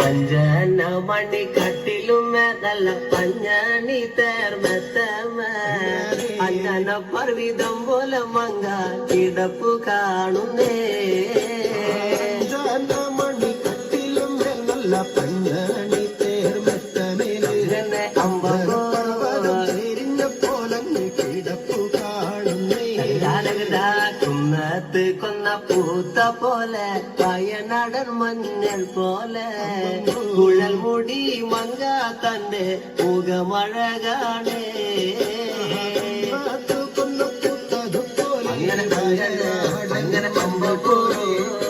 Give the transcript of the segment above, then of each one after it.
பஞ்சன மணி கட்டிலும் மேதல்ல பஞ்சானி தேர் மெத்தம அஞ்சன பர்விதம் போல மங்கா கிடப்பு காணுமே. மணி கட்டிலும் மேதல்ல കുന്നത്ത് കൊന്ന പൂത്ത പോലെ വയനാടൻ മഞ്ഞൾ പോലെ കുഴൽ മുടി മങ്ക തന്റെ മുഖമഴ കാണേ കൊന്ന പൂത്തതുപോലെ അങ്ങനെ അങ്ങനെ അങ്ങനെ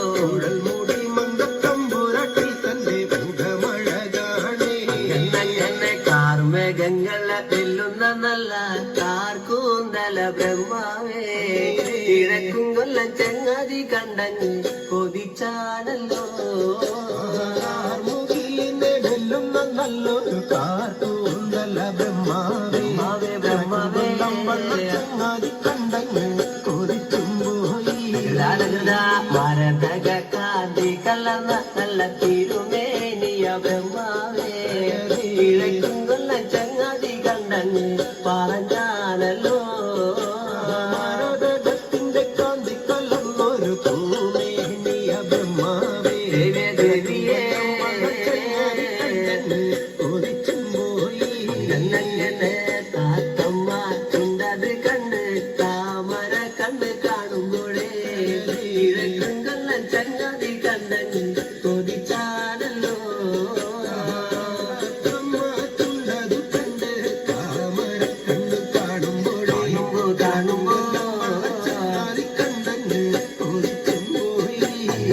കാർക്കൂന്തല ബ്രഹ്മാവേ. കിഴക്കും കൊല്ലം ചങ്ങാതി കണ്ടങ്ങ് കൊതിച്ചാണല്ലോ നല്ലൊരു കാർത്തൂന്തല ബ്രഹ്മാവേ. ബ്രഹ്മാവേ ചങ്ങാതി പോയി മരതക കാന്തി കലർന്ന നല്ല തിരുമേനിയ ബ്രഹ്മാവേ. കിഴക്കും കൊല്ലം ചങ്ങാതി കണ്ടങ്ങ് പറഞ്ഞാണല്ലോ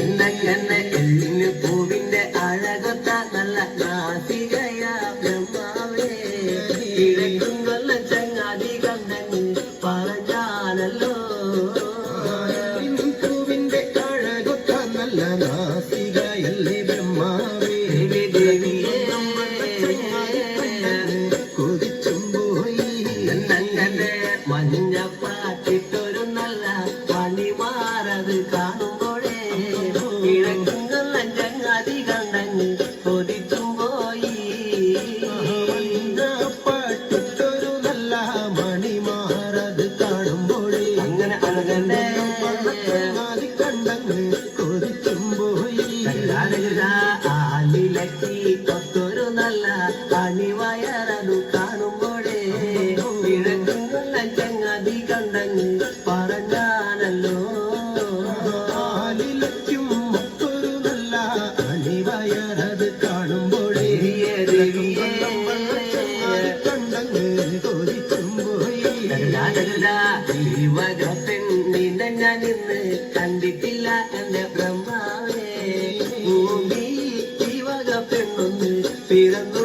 പോയി എന്നങ്ങനെ എല്ലിന് പൂവിന്റെ അഴകൊത്ത നല്ല നാസികയ ബ്രഹ്മാവേ. കിഴക്കും കൊല്ലം ചങ്ങാതി കണ്ടങ്ങ് പറഞ്ഞാണല്ലോ പൂവിന്റെ അഴകൊത്ത നല്ല കൊതിച്ചും പോയി നല്ല മണിമാറത് കാണുമ്പോഴേ അങ്ങനെ ചങ്ങാതി കണ്ടങ്ങ് കൊതിച്ചും പോയി ആലിലക്കി കൊത്തൊരു നല്ല അണിവയറതു കാണുമ്പോഴേ. കൊല്ലം ചങ്ങാതി കണ്ടങ്ങ് പറഞ്ഞാണല്ലോ. ആലിലയ്ക്കും വക പെണ്ണിനെ ബ്രഹ്മാവേ. പെണ്ണൊന്ന് പിറന്നു